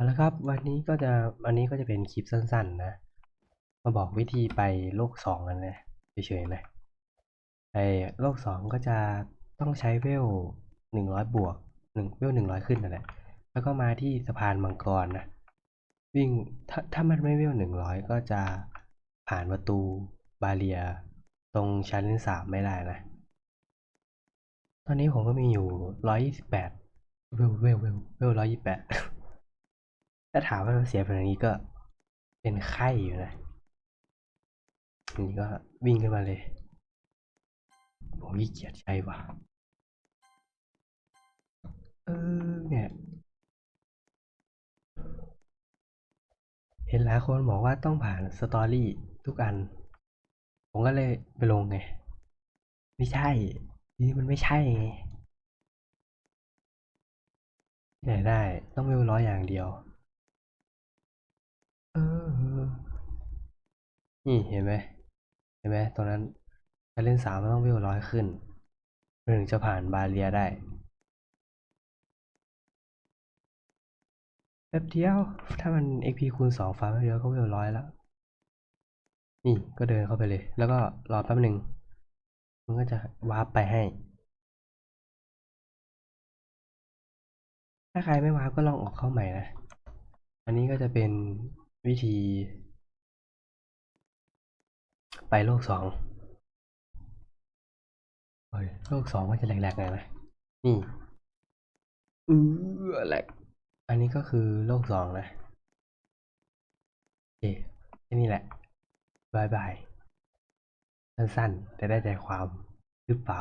เอาละครับวันนี้ก็จะวันนี้ก็จะเป็นคลิปสั้นๆ นะ มาบอกวิธีไปโลกสองกันนะเฉยๆนะไอ้โลกสองก็จะต้องใช้เวลหนึ่งร้อยบวกหนึ่งเวลหนึ่งร้อยขึ้นนั่นแหละแล้วก็มาที่สะพานมังกรนะวิ่งถ้าถ้ามันไม่เวลหนึ่งร้อยก็จะผ่านประตูบาเรีย ตรงชั้นสามไม่ได้นะ ตอนนี้ผมก็มีอยู่ร้อยยี่สิบแปดเวลเวลเวลเวลร้อยยี่สิบแปด ถ้าถามว่ามันเสียไปอย่างนี้ก็เป็นไข้อยู่นะอันนี้ก็วิ่งขึ้นมาเลยผมขี้เกียจใช้ว่ะ เออเนี่ย เห็นหลายคนบอกว่าต้องผ่านสตอรี่ทุกอัน ผมก็เลยไปลงไง ไม่ใช่ นี้มันไม่ใช่ไงที่ไหนได้ ต้องเวลร้อยอย่างเดียว นี่เห็นไหมเห็นไหมตรงนั้นถ้าเล่นสามมันต้องเวร้อยขึ้นมันถึงจะผ่านบาเรียได้แป๊บเดียว ถ้ามัน XP คูณสองฟ้าแป๊บเดียวก็เวลร้อยแล้ว นี่ก็เดินเข้าไปเลย แล้วก็รอแป๊บหนึ่งมันก็จะวาร์ปไปให้ ถ้าใครไม่วาร์ปก็ลองออกเข้าใหม่นะ อันนี้ก็จะเป็นวิธี ไปโลกสองเฮ้ยโลกสองมันจะแหลกๆหน่อยนะนี่อือแหลกอันนี้ก็คือโลกสองนะโอเคแค่นี้แหละบายบายสั้นๆแต่ได้ใจความหรือเปล่า